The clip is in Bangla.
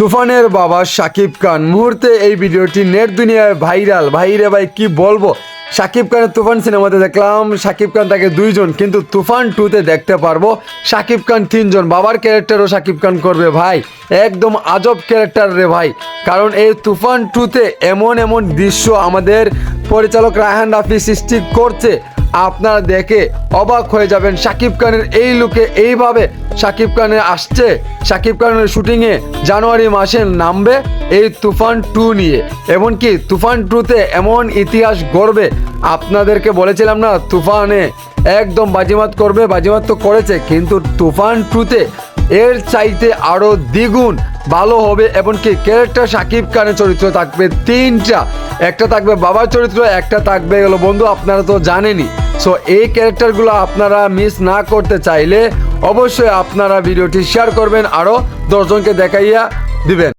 তুফানের বাবা শাকিব খান। মুহূর্তে এই ভিডিওটি নেট দুনিয়ায় ভাইরাল। ভাইরে ভাই, কি বলব? শাকিব খানের তুফান সিনেমাতে দেখলাম, শাকিব খান তাকে দুইজন, কিন্তু তুফান টুতে দেখতে পারব। শাকিব খান তিনজন, বাবার ক্যারেক্টারও শাকিব খান করবে ভাই। একদম আজব ক্যারেক্টার রে ভাই। কারণ এই তুফান টুতে এমন এমন দৃশ্য আমাদের পরিচালক রায়হান রাফি সৃষ্টি করছে। আপনারা দেখে অবাক হয়ে যাবেন শাকিব খানের এই লুকে এইভাবে শাকিব খানের আসছে। শাকিব খানের শুটিংয়ে জানুয়ারি মাসে নামবে এই তুফান টু নিয়ে। এমনকি তুফান টুতে এমন ইতিহাস গড়বে, আপনাদেরকে বলেছিলাম না, তুফানে একদম বাজিমাত করবে, বাজিমাত তো করেছে, কিন্তু তুফান টুতে এর চাইতে আরও দ্বিগুণ ভালো হবে, এমনকি ক্যারেক্টার শাকিব খানের চরিত্র থাকবে তিনটা। একটা থাকবে বাবার চরিত্র, একটা থাকবে হলো বন্ধু, আপনারা তো জানেনই। সো এই ক্যারেক্টারগুলো আপনারা মিস না করতে চাইলে অবশ্যই আপনারা ভিডিওটি শেয়ার করবেন আরও দশজনকে দেখাইয়া দিবেন।